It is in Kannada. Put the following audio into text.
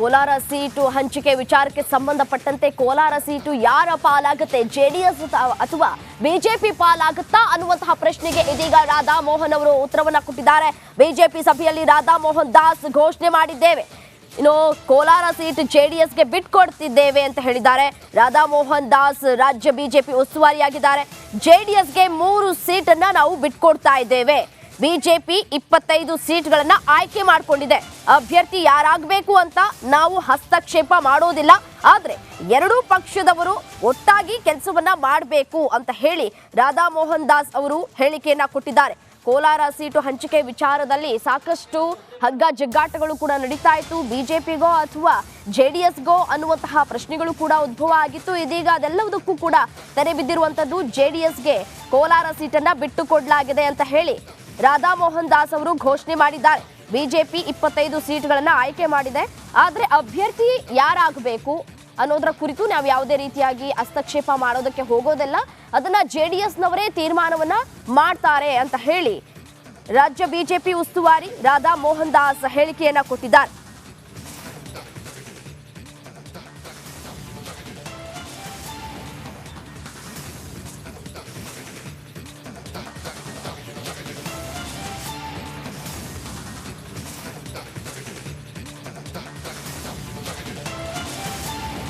ಕೋಲಾರ ಸೀಟು ಹಂಚಿಕೆ ವಿಚಾರಕ್ಕೆ ಸಂಬಂಧಪಟ್ಟಂತೆ ಕೋಲಾರ ಸೀಟು ಯಾರ ಪಾಲಾಗುತ್ತೆ? ಜೆಡಿಎಸ್ ಅಥವಾ ಬಿಜೆಪಿ ಪಾಲಾಗುತ್ತಾ ಅನ್ನುವಂತಹ ಪ್ರಶ್ನೆಗೆ ಇದೀಗ ರಾಧಾ ಮೋಹನ್ ಅವರು ಉತ್ತರವನ್ನ ಕೊಟ್ಟಿದ್ದಾರೆ. ಬಿಜೆಪಿ ಸಭೆಯಲ್ಲಿ ರಾಧಾ ಮೋಹನ್ ದಾಸ್ ಘೋಷಣೆ ಮಾಡಿದ್ದೇವೆ. ಇನ್ನು ಕೋಲಾರ ಸೀಟ್ ಜೆಡಿಎಸ್ಗೆ ಬಿಟ್ಕೊಡ್ತಿದ್ದೇವೆ ಅಂತ ಹೇಳಿದ್ದಾರೆ. ರಾಧಾಮೋಹನ್ ದಾಸ್ ರಾಜ್ಯ ಬಿಜೆಪಿ ಉಸ್ತುವಾರಿಯಾಗಿದ್ದಾರೆ. ಜೆಡಿಎಸ್ಗೆ ಮೂರು ಸೀಟನ್ನ ನಾವು ಬಿಟ್ಕೊಡ್ತಾ ಇದ್ದೇವೆ. ಬಿಜೆಪಿ ಇಪ್ಪತ್ತೈದು ಸೀಟ್ಗಳನ್ನ ಆಯ್ಕೆ ಮಾಡಿಕೊಂಡಿದೆ. ಅಭ್ಯರ್ಥಿ ಯಾರಾಗಬೇಕು ಅಂತ ನಾವು ಹಸ್ತಕ್ಷೇಪ ಮಾಡೋದಿಲ್ಲ. ಆದ್ರೆ ಎರಡೂ ಪಕ್ಷದವರು ಒಟ್ಟಾಗಿ ಕೆಲಸವನ್ನ ಮಾಡಬೇಕು ಅಂತ ಹೇಳಿ ರಾಧಾ ಮೋಹನ್ ದಾಸ್ ಅವರು ಹೇಳಿಕೆಯನ್ನ ಕೊಟ್ಟಿದ್ದಾರೆ. ಕೋಲಾರ ಸೀಟು ಹಂಚಿಕೆ ವಿಚಾರದಲ್ಲಿ ಸಾಕಷ್ಟು ಹಗ್ಗ ಜಗ್ಗಾಟಗಳು ಕೂಡ ನಡೀತಾ ಇತ್ತು. ಬಿಜೆಪಿಗೋ ಅಥವಾ ಜೆ ಡಿ ಎಸ್ಗೋ ಅನ್ನುವಂತಹ ಪ್ರಶ್ನೆಗಳು ಕೂಡ ಉದ್ಭವ ಆಗಿತ್ತು. ಇದೀಗ ಅದೆಲ್ಲದಕ್ಕೂ ಕೂಡ ತೆರೆ ಡಿ ಎಸ್ಗೆ ಕೋಲಾರ ಸೀಟನ್ನ ಬಿಟ್ಟುಕೊಡಲಾಗಿದೆ ಅಂತ ಹೇಳಿ ರಾಧಾ ಮೋಹನ್ ದಾಸ್ ಅವರು ಘೋಷಣೆ ಮಾಡಿದ್ದಾರೆ ಬಿಜೆಪಿ ಇಪ್ಪತ್ತೈದು ಸೀಟ್ಗಳನ್ನು ಆಯ್ಕೆ ಮಾಡಿದೆ. ಆದರೆ ಅಭ್ಯರ್ಥಿ ಯಾರಾಗಬೇಕು ಅನ್ನೋದರ ಕುರಿತು ನಾವು ಯಾವುದೇ ರೀತಿಯಾಗಿ ಹಸ್ತಕ್ಷೇಪ ಮಾಡೋದಕ್ಕೆ ಹೋಗೋದಿಲ್ಲ. ಅದನ್ನ ಜೆ ಡಿ ಎಸ್ನವರೇ ತೀರ್ಮಾನವನ್ನ ಮಾಡ್ತಾರೆ ಅಂತ ಹೇಳಿ ರಾಜ್ಯ ಬಿಜೆಪಿ ಉಸ್ತುವಾರಿ ರಾಧಾ ಮೋಹನ್ ದಾಸ್ ಹೇಳಿಕೆಯನ್ನ ಕೊಟ್ಟಿದ್ದಾರೆ.